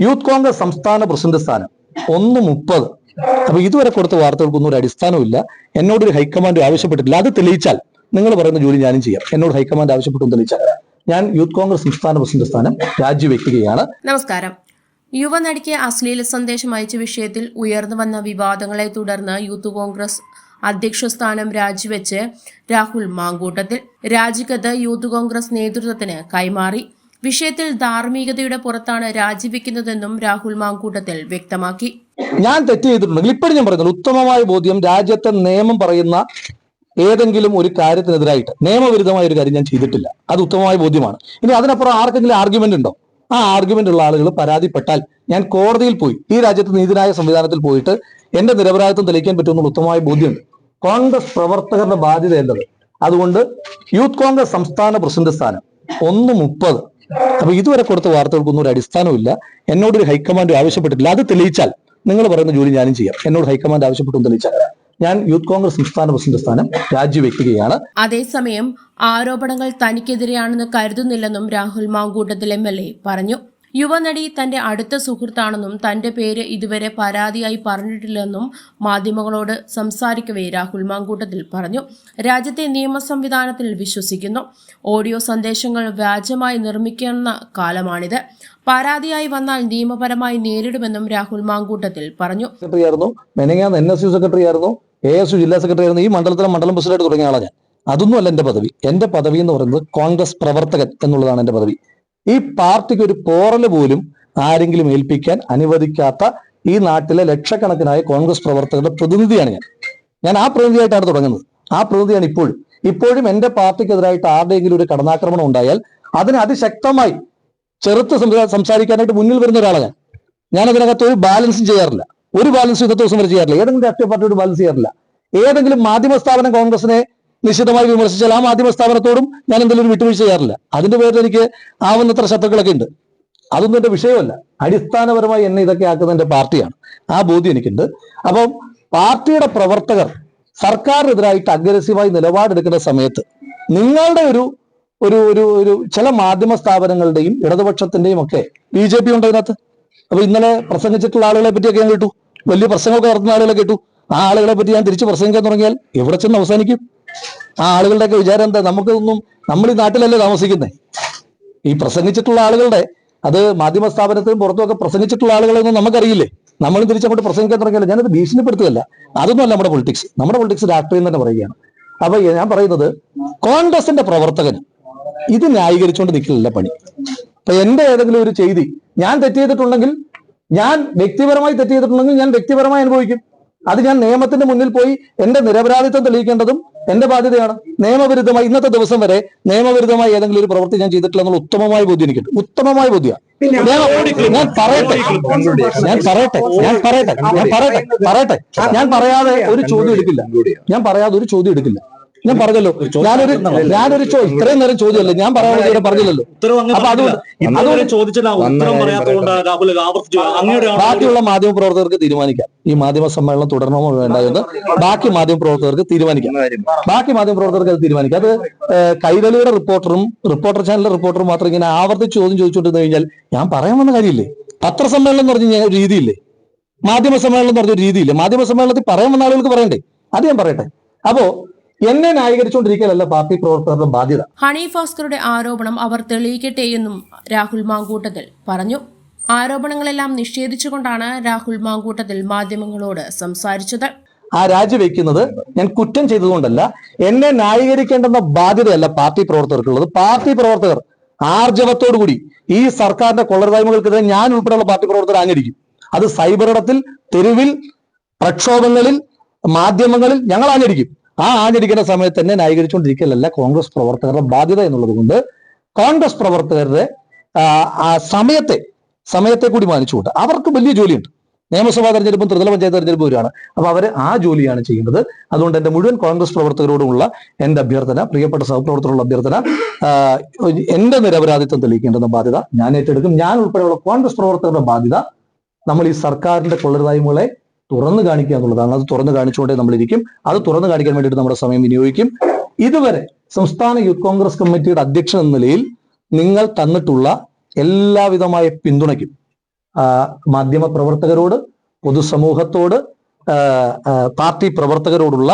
Youth Congress സംസ്ഥാന president സ്ഥാനം. ഒന്ന് മുപ്പത്. അപ്പൊ ഇതുവരെ കൊടുത്ത വാർത്തകൾക്കൊന്നും ഒരു അടിസ്ഥാനമില്ല എന്നോടൊരു ഹൈക്കമാൻഡ് ആവശ്യപ്പെട്ടിട്ടില്ല. അത് തെളിയിച്ചാൽ നിങ്ങൾ പറയുന്ന ജോലി ഞാനും ചെയ്യാം. എന്നോട് ഹൈക്കമാൻഡ് ആവശ്യപ്പെട്ടു തെളിയിച്ചാൽ ഞാൻ യൂത്ത് കോൺഗ്രസ് സംസ്ഥാന പ്രസിഡന്റ് സ്ഥാനം രാജിവെക്കുകയാണ്. നമസ്കാരം. യുവനടിക്ക് അശ്ലീല സന്ദേശം അയച്ച വിഷയത്തിൽ ഉയർന്നു വന്ന വിവാദങ്ങളെ തുടർന്ന് യൂത്ത് കോൺഗ്രസ് അധ്യക്ഷ സ്ഥാനം രാജിവെച്ച് രാഹുൽ മാങ്കൂട്ടത്തിൽ. രാജിക്കത്ത് യൂത്ത് കോൺഗ്രസ് നേതൃത്വത്തിന് കൈമാറി. വിഷയത്തിൽ ധാർമ്മികതയുടെ പുറത്താണ് രാജിവെക്കുന്നതെന്നും രാഹുൽ മാങ്കൂട്ടത്തിൽ വ്യക്തമാക്കി. ഞാൻ തെറ്റ് ചെയ്തിട്ടുണ്ടെങ്കിൽ ഇപ്പോഴും ഞാൻ പറയുന്നത് ഉത്തമമായ ബോധ്യം രാജ്യത്തെ നിയമം പറയുന്ന ഏതെങ്കിലും ഒരു കാര്യത്തിനെതിരായിട്ട് നിയമവിരുദ്ധമായ ഒരു കാര്യം ഞാൻ ചെയ്തിട്ടില്ല. അത് ഉത്തമമായ ബോധ്യമാണ്. ഇനി അതിനപ്പുറം ആർക്കെങ്കിലും ആർഗ്യുമെന്റ് ഉണ്ടോ? ആ ആർഗ്യുമെന്റ് ഉള്ള ആളുകൾ പരാതിപ്പെട്ടാൽ ഞാൻ കോടതിയിൽ പോയി ഈ രാജ്യത്ത് നീതിന്യായ സംവിധാനത്തിൽ പോയിട്ട് എന്റെ നിരപരാധിത്വം തെളിയിക്കാൻ പറ്റുമെന്നുള്ള ഉത്തമമായ ബോധ്യമുണ്ട്. കോൺഗ്രസ് പ്രവർത്തകരുടെ ബാധ്യത എന്നത് അതുകൊണ്ട് യൂത്ത് കോൺഗ്രസ് സംസ്ഥാന പ്രസിഡന്റ് സ്ഥാനം ഒന്ന് മുപ്പത്. അപ്പൊ ഇതുവരെ കൊടുത്ത വാർത്തകൾക്കൊന്നും ഒരു അടിസ്ഥാനമില്ല എന്നോടൊരു ഹൈക്കമാൻഡ് ആവശ്യപ്പെട്ടിട്ടില്ല. അത് തെളിയിച്ചാൽ നിങ്ങൾ പറയുന്ന ജോലി ഞാനും ചെയ്യാം. എന്നോട് ഹൈക്കമാൻഡ് ആവശ്യപ്പെട്ടു തെളിയിച്ചാൽ ഞാൻ യൂത്ത് കോൺഗ്രസ് സംസ്ഥാന പ്രസിഡന്റ് സ്ഥാനം രാജിവെക്കുകയാണ്. അതേസമയം ആരോപണങ്ങൾ തനിക്കെതിരെയാണെന്ന് കരുതുന്നില്ലെന്നും രാഹുൽ മാങ്കൂട്ടത്തിൽ എ പറഞ്ഞു. യുവനടി തന്റെ അടുത്ത സുഹൃത്താണെന്നും തന്റെ പേര് ഇതുവരെ പരാതിയായി പറഞ്ഞിട്ടില്ലെന്നും മാധ്യമങ്ങളോട് സംസാരിക്കവേ രാഹുൽ മാങ്കൂട്ടത്തിൽ പറഞ്ഞു. രാജ്യത്തെ നിയമ സംവിധാനത്തിൽ വിശ്വസിക്കുന്നു. ഓഡിയോ സന്ദേശങ്ങൾ വ്യാജമായി നിർമ്മിക്കുന്ന കാലമാണിത്. പരാതിയായി വന്നാൽ നിയമപരമായി നേരിടുമെന്നും രാഹുൽ മാങ്കൂട്ടത്തിൽ പറഞ്ഞു. സെക്രട്ടറി സെക്രട്ടറി ആയിരുന്നു എ ജില്ലാ സെക്രട്ടറി ആയിരുന്നു ഈ മണ്ഡലത്തിലെ മണ്ഡലം പ്രസിഡന്റ് തുടങ്ങിയ ആളാണ് ഞാൻ. അതൊന്നും അല്ല എന്റെ പദവി. എന്റെ പദവി എന്ന് പറയുന്നത് കോൺഗ്രസ് പ്രവർത്തകൻ എന്നുള്ളതാണ് എന്റെ പദവി. ഈ പാർട്ടിക്ക് ഒരു പോറൽ പോലും ആരെങ്കിലും ഏൽപ്പിക്കാൻ അനുവദിക്കാത്ത ഈ നാട്ടിലെ ലക്ഷക്കണക്കിനായ കോൺഗ്രസ് പ്രവർത്തകരുടെ പ്രതിനിധിയാണ് ഞാൻ. ഞാൻ ആ പ്രതിനിധിയായിട്ടാണ് തുടങ്ങുന്നത്. ആ പ്രതിനിധിയാണ് ഇപ്പോഴും ഇപ്പോഴും എന്റെ പാർട്ടിക്കെതിരായിട്ട് ആരുടെയെങ്കിലും ഒരു കടന്നാക്രമണം ഉണ്ടായാൽ അതിനെ അതിശക്തമായി ചെറുത്ത് സംസാരിക്കാനായിട്ട് മുന്നിൽ വരുന്ന ഒരാളാണ് ഞാൻ. ഞാൻ അതിനകത്ത് ഒരു ബാലൻസും ചെയ്യാറില്ല. ഒരു ബാലൻസും ഇന്നത്തെ ദിവസം വരെ ചെയ്യാറില്ല. ഏതെങ്കിലും രാഷ്ട്രീയ പാർട്ടിയോട് ബാലൻസ് ചെയ്യാറില്ല. ഏതെങ്കിലും മാധ്യമ സ്ഥാപനം കോൺഗ്രസിനെ നിശ്ചിതമായി വിമർശിച്ചാൽ ആ മാധ്യമ സ്ഥാപനത്തോടും ഞാൻ എന്തെങ്കിലും വിട്ടുവീഴ്ച ചെയ്യാറില്ല. അതിന്റെ പേരിൽ എനിക്ക് ആവുന്നത്ര ശത്രുക്കളൊക്കെ ഉണ്ട്. അതൊന്നും എന്റെ വിഷയമല്ല. അടിസ്ഥാനപരമായി എന്നെ ഇതൊക്കെ ആക്കുന്ന എന്റെ പാർട്ടിയാണ്. ആ ബോധ്യം എനിക്കുണ്ട്. അപ്പം പാർട്ടിയുടെ പ്രവർത്തകർ സർക്കാരിനെതിരായിട്ട് അഗ്രസീവായി നിലപാടെടുക്കുന്ന സമയത്ത് നിങ്ങളുടെ ഒരു ഒരു ഒരു ഒരു ചില മാധ്യമ സ്ഥാപനങ്ങളുടെയും ഇടതുപക്ഷത്തിന്റെയും ഒക്കെ ബി ജെ പി ഉണ്ട് അതിനകത്ത് അപ്പൊ ഇന്നലെ പ്രസംഗിച്ചിട്ടുള്ള ആളുകളെ പറ്റിയൊക്കെ ഞാൻ കേട്ടു. വലിയ പ്രസംഗമൊക്കെ നടത്തുന്ന ആളുകളെ കേട്ടു. ആ ആളുകളെ പറ്റി ഞാൻ തിരിച്ച് പ്രസംഗിക്കാൻ തുടങ്ങിയാൽ എവിടെ ചെന്ന് അവസാനിക്കും? ആ ആളുകളുടെയൊക്കെ വിചാരം എന്താ? നമുക്കൊന്നും നമ്മൾ ഈ നാട്ടിലല്ലേ താമസിക്കുന്നത് ഈ പ്രസംഗിച്ചിട്ടുള്ള ആളുകളുടെ അത് മാധ്യമ സ്ഥാപനത്തിനും പുറത്തുമൊക്കെ പ്രസംഗിച്ചിട്ടുള്ള ആളുകളൊന്നും നമുക്കറിയില്ലേ? നമ്മൾ തിരിച്ചങ്ങോട്ട് പ്രസംഗിക്കാൻ തുടങ്ങിയാൽ ഞാനത് ഭീഷണിപ്പെടുത്തുകയല്ല. അതൊന്നുമല്ല നമ്മുടെ പൊളിറ്റിക്സ് നമ്മുടെ പൊളിറ്റിക്സ് രാഷ്ട്രീയം തന്നെ പറയുകയാണ്. അപ്പൊ ഞാൻ പറയുന്നത് കോൺഗ്രസിന്റെ പ്രവർത്തകൻ ഇത് ന്യായീകരിച്ചുകൊണ്ട് നിൽക്കില്ല പണി. അപ്പൊ എന്റെ ഏതെങ്കിലും ഒരു ചെയ്തി ഞാൻ തെറ്റ് ചെയ്തിട്ടുണ്ടെങ്കിൽ ഞാൻ വ്യക്തിപരമായി തെറ്റ് ചെയ്തിട്ടുണ്ടെങ്കിൽ ഞാൻ വ്യക്തിപരമായി അനുഭവിക്കും. അത് ഞാൻ നിയമത്തിന്റെ മുന്നിൽ പോയി എന്റെ നിരപരാധിത്വം തെളിയിക്കേണ്ടതും എന്റെ ബാധ്യതയാണ്. നിയമവിരുദ്ധമായി ഇന്നത്തെ ദിവസം വരെ നിയമവിരുദ്ധമായി ഏതെങ്കിലും ഒരു പ്രവൃത്തി ഞാൻ ചെയ്തിട്ടില്ല എന്നുള്ള ഉത്തമമായ ബോധ്യം എനിക്കുണ്ട്. ഉത്തമമായ ബോധ്യം. ഞാൻ പറയട്ടെ. ഞാൻ പറയട്ടെ. ഞാൻ പറയട്ടെ. ഞാൻ പറയട്ടെ. പറയട്ടെ. ഞാൻ പറയാതെ ഒരു ചോദ്യം എടുക്കില്ല. ഞാൻ പറയാതെ ഒരു ചോദ്യം എടുക്കില്ല. ഞാൻ പറഞ്ഞല്ലോ. ഞാനൊരു ഞാനൊരു ചോ ഇത്രയും നേരം ചോദ്യമല്ലേ. ഞാൻ പറയാൻ പറഞ്ഞില്ലല്ലോ. അപ്പൊ അതുകൊണ്ട് ചോദിച്ചില്ല ബാക്കിയുള്ള മാധ്യമ പ്രവർത്തകർക്ക് തീരുമാനിക്കാം. ഈ മാധ്യമ സമ്മേളനം തുടരണമോ വേണ്ട എന്ന് ബാക്കി മാധ്യമ പ്രവർത്തകർക്ക് തീരുമാനിക്കാം. ബാക്കി മാധ്യമ പ്രവർത്തകർക്ക് അത് തീരുമാനിക്കാം. അത് കൈരളിയുടെ റിപ്പോർട്ടറും റിപ്പോർട്ടർ ചാനലിലെ റിപ്പോർട്ടറും മാത്രം ഇങ്ങനെ ആവർത്തിച്ച് ചോദ്യം ചോദിച്ചുകൊണ്ടിരുന്നു കഴിഞ്ഞാൽ ഞാൻ പറയാൻ വന്ന കാര്യമില്ലേ? പത്രസമ്മേളനം എന്ന് പറഞ്ഞ ഒരു രീതിയില്ലേ? മാധ്യമ സമ്മേളനം എന്ന് പറഞ്ഞ ഒരു രീതിയില്ലേ? മാധ്യമ സമ്മേളനത്തിൽ പറയാൻ വന്ന ആളുകൾക്ക് പറയണ്ടേ? അത് ഞാൻ പറയട്ടെ. അപ്പോ എന്നെ ന്യായീകരിച്ചുകൊണ്ടിരിക്കലല്ല പാർട്ടി പ്രവർത്തകരുടെ ബാധ്യത. ഹണി ഭാസ്കറുടെ ആരോപണം അവർ തെളിയിക്കട്ടെ എന്നും രാഹുൽ മാങ്കൂട്ടത്തിൽ പറഞ്ഞു. ആരോപണങ്ങളെല്ലാം നിഷേധിച്ചുകൊണ്ടാണ് രാഹുൽ മാങ്കൂട്ടത്തിൽ മാധ്യമങ്ങളോട് സംസാരിച്ചത്. ആ രാജിവെക്കുന്നത് ഞാൻ കുറ്റം ചെയ്തതുകൊണ്ടല്ല എന്നെ ന്യായീകരിക്കേണ്ടെന്ന ബാധ്യതയല്ല പാർട്ടി പ്രവർത്തകർക്കുള്ളത്. പാർട്ടി പ്രവർത്തകർ ആർജവത്തോടു കൂടി ഈ സർക്കാരിന്റെ കൊള്ളരുതായ്മകൾക്കെതിരെ ഞാൻ ഉൾപ്പെടെയുള്ള പാർട്ടി പ്രവർത്തകർ ആഞ്ഞടിക്കും. അത് സൈബർ ഇടത്തിൽ തെരുവിൽ പ്രക്ഷോഭങ്ങളിൽ മാധ്യമങ്ങളിൽ ഞങ്ങൾ ആഞ്ഞടിക്കും. ആ ആഞ്ഞടിക്കുന്ന സമയത്ത് തന്നെ ന്യായീകരിച്ചുകൊണ്ടിരിക്കലല്ല കോൺഗ്രസ് പ്രവർത്തകരുടെ ബാധ്യത എന്നുള്ളത് കൊണ്ട് കോൺഗ്രസ് പ്രവർത്തകരുടെ ആ, സമയത്തെ സമയത്തെ കൂടി മാനിച്ചുകൊണ്ട് അവർക്ക് വലിയ ജോലിയുണ്ട്. നിയമസഭാ തെരഞ്ഞെടുപ്പും ത്രിതല പഞ്ചായത്ത് തെരഞ്ഞെടുപ്പും വരുവാണ് അപ്പൊ അവർ ആ ജോലിയാണ് ചെയ്യുന്നത്. അതുകൊണ്ട് എന്റെ മുഴുവൻ കോൺഗ്രസ് പ്രവർത്തകരോടുമുള്ള എന്റെ അഭ്യർത്ഥന പ്രിയപ്പെട്ട സഹപ്രവർത്തകരുള്ള അഭ്യർത്ഥന എന്റെ നിരപരാധിത്വം തെളിയിക്കേണ്ടെന്ന ബാധ്യത ഞാൻ ഏറ്റെടുക്കും. ഞാൻ ഉൾപ്പെടെയുള്ള കോൺഗ്രസ് പ്രവർത്തകരുടെ ബാധ്യത നമ്മൾ ഈ സർക്കാരിന്റെ കൊള്ളരുതായ്മകളെ തുറന്നു കാണിക്കുക എന്നുള്ളതാണ്. അത് തുറന്നു കാണിച്ചുകൊണ്ടേ നമ്മൾ ഇരിക്കും അത് തുറന്നു കാണിക്കാൻ വേണ്ടിയിട്ട് നമ്മുടെ സമയം വിനിയോഗിക്കും. ഇതുവരെ സംസ്ഥാന യൂത്ത് കോൺഗ്രസ് കമ്മിറ്റിയുടെ അധ്യക്ഷൻ എന്ന നിലയിൽ നിങ്ങൾ തന്നിട്ടുള്ള എല്ലാവിധമായ പിന്തുണയ്ക്കും. മാധ്യമ പ്രവർത്തകരോട് പൊതുസമൂഹത്തോട് പാർട്ടി പ്രവർത്തകരോടുള്ള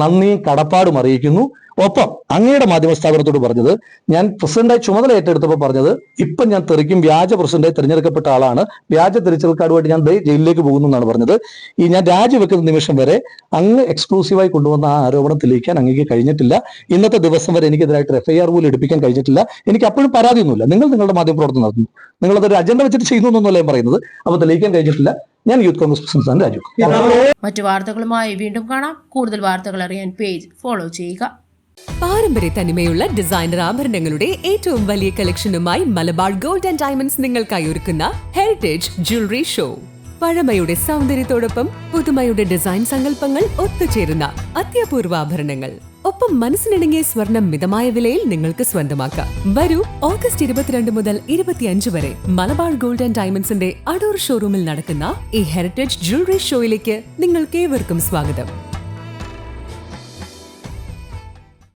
നന്ദിയും കടപ്പാടും അറിയിക്കുന്നു. ഒപ്പം അങ്ങയുടെ മാധ്യമ സ്ഥാപനത്തോട് പറഞ്ഞത് ഞാൻ പ്രസിഡന്റായി ചുമതല ഏറ്റെടുത്തപ്പോൾ പറഞ്ഞത് ഇപ്പം ഞാൻ തെറിക്കും വ്യാജ പ്രസിഡന്റായി തിരഞ്ഞെടുക്കപ്പെട്ട ആളാണ് വ്യാജ തിരിച്ചൽ കാർഡുമായിട്ട് ഞാൻ ജയിലിലേക്ക് പോകുന്നു എന്നാണ് പറഞ്ഞത്. ഈ ഞാൻ രാജിവെക്കുന്ന നിമിഷം വരെ അങ്ങ് എക്സ്ക്ലൂസീവായി കൊണ്ടുവന്ന ആ ആരോപണം തെളിയിക്കാൻ അങ്ങേക്ക് കഴിഞ്ഞിട്ടില്ല. ഇന്നത്തെ ദിവസം വരെ എനിക്കെതിരായിട്ട് എഫ്ഐആർ പോലും എടുപ്പിക്കാൻ കഴിഞ്ഞിട്ടില്ല. എനിക്ക് അപ്പോഴും പരാതിയൊന്നുമില്ല. നിങ്ങൾ നിങ്ങളുടെ മാധ്യമ മാധ്യമപ്രവർത്തനം നടത്തുന്നു. നിങ്ങളതൊരു അജണ്ട വെച്ചിട്ട് ചെയ്യുന്നു എന്നൊന്നുമല്ല ഞാൻ പറയുന്നത്. അപ്പോൾ തെളിയിക്കാൻ കഴിഞ്ഞിട്ടില്ല. ഞാൻ യൂത്ത് കോൺഗ്രസ് പ്രസിഡന്റ് രാജു മറ്റു വാർത്തകളുമായി വീണ്ടും കാണാം. കൂടുതൽ വാർത്തകൾ അറിയാൻ പേജ് ഫോളോ ചെയ്യുക. പാരമ്പര്യ തനിമയുള്ള ഡിസൈനർ ആഭരണങ്ങളുടെ ഏറ്റവും വലിയ കളക്ഷനുമായി മലബാർ ഗോൾഡ് ആൻഡ് ഡയമണ്ട്സ് നിങ്ങൾക്കായി ഒരുക്കുന്ന ഹെറിറ്റേജ് ജ്വല്ലറി ഷോ പഴമയുടെ സൗന്ദര്യത്തോടൊപ്പം പുതുമയുടെ ഡിസൈൻ സങ്കല്പങ്ങൾ ഒത്തുചേരുന്ന അത്യപൂർവ ആഭരണങ്ങൾ ഒപ്പം മനസ്സിനിണങ്ങിയ സ്വർണം മിതമായ വിലയിൽ നിങ്ങൾക്ക് സ്വന്തമാക്കാം. വരൂ ഓഗസ്റ്റ് ഇരുപത്തിരണ്ട് മുതൽ ഇരുപത്തിയഞ്ച് വരെ മലബാർ ഗോൾഡ് ആൻഡ് ഡയമണ്ട്സിന്റെ അടൂർ ഷോറൂമിൽ നടക്കുന്ന ഈ ഹെറിറ്റേജ് ജ്വല്ലറി ഷോയിലേക്ക് നിങ്ങൾക്ക് ഏവർക്കും സ്വാഗതം.